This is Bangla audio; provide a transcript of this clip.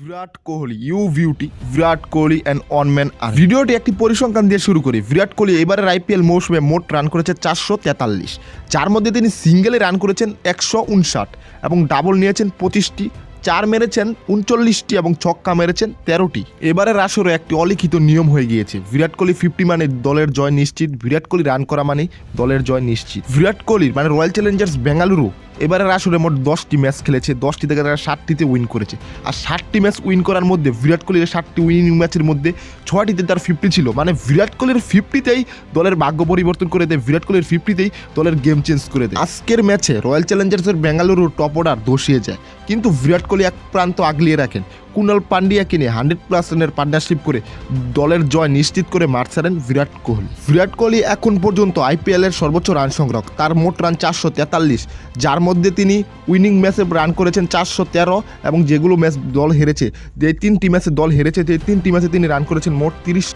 Virat Kohli you beauty Virat Kohli and one man আর ভিডিওটি একটি পরিসংখ্যান দিয়ে শুরু করি। বিরাট কোহলি এবারের আইপিএল মৌসুমে মোট রান করেছে চারশো তেতাল্লিশ। যার মধ্যে তিনি সিঙ্গেলে রান করেছেন একশো উনষাট এবং ডাবল নিয়েছেন পঁচিশটি। চার মেরেছেন উনচল্লিশটি এবং ছক্কা মেরেছেন তেরোটি। এবারের আসরে একটি অলিখিত নিয়ম হয়ে গিয়েছে। বিরাট কোহলি ফিফটি মানে দলের জয় নিশ্চিত। বিরাট কোহলি রান করা মানে দলের জয় নিশ্চিত। বিরাট কোহলির মানে রয়্যাল চ্যালেঞ্জার্স বেঙ্গালুরু এবারের আসলে মোট দশটি ম্যাচ খেলেছে, দশটি থেকে তারা ষাটটিতে উইন করেছে। আর ষাটটি ম্যাচ উইন করার মধ্যে বিরাট কোহলির ষাটটি উইনিং ম্যাচের মধ্যে ছয়টিতে তার ফিফটি ছিল। মানে বিরাট কোহলির ফিফটিতেই দলের ভাগ্য পরিবর্তন করে দেয়, বিরাট কোহলির ফিফটিতেই দলের গেম চেঞ্জ করে দেয়। আজকের ম্যাচে রয়্যাল চ্যালেঞ্জার্সের বেঙ্গালুরু টপ অর্ডার দোষিয়ে যায়। কিন্তু বিরাট কোহলি এক প্রান্ত আগলিয়ে রাখেন। কুনাল পান্ডিয়াকে নিয়ে হান্ড্রেড প্লাস রানের পার্টনারশিপ করে দলের জয় নিশ্চিত করে মাঠ ছাড়েন বিরাট কোহলি। বিরাট কোহলি এখন পর্যন্ত আইপিএলের সর্বোচ্চ রান সংগ্রহ তার মোট রান চারশো তেতাল্লিশ। যার মধ্যে তিনি উইনিং ম্যাচে রান করেছেন চারশো তেরো এবং যেগুলো ম্যাচ দল হেরেছে, যে তিনটি ম্যাচে দল হেরেছে, যে তিনটি ম্যাচে তিনি রান করেছেন মোট তিরিশ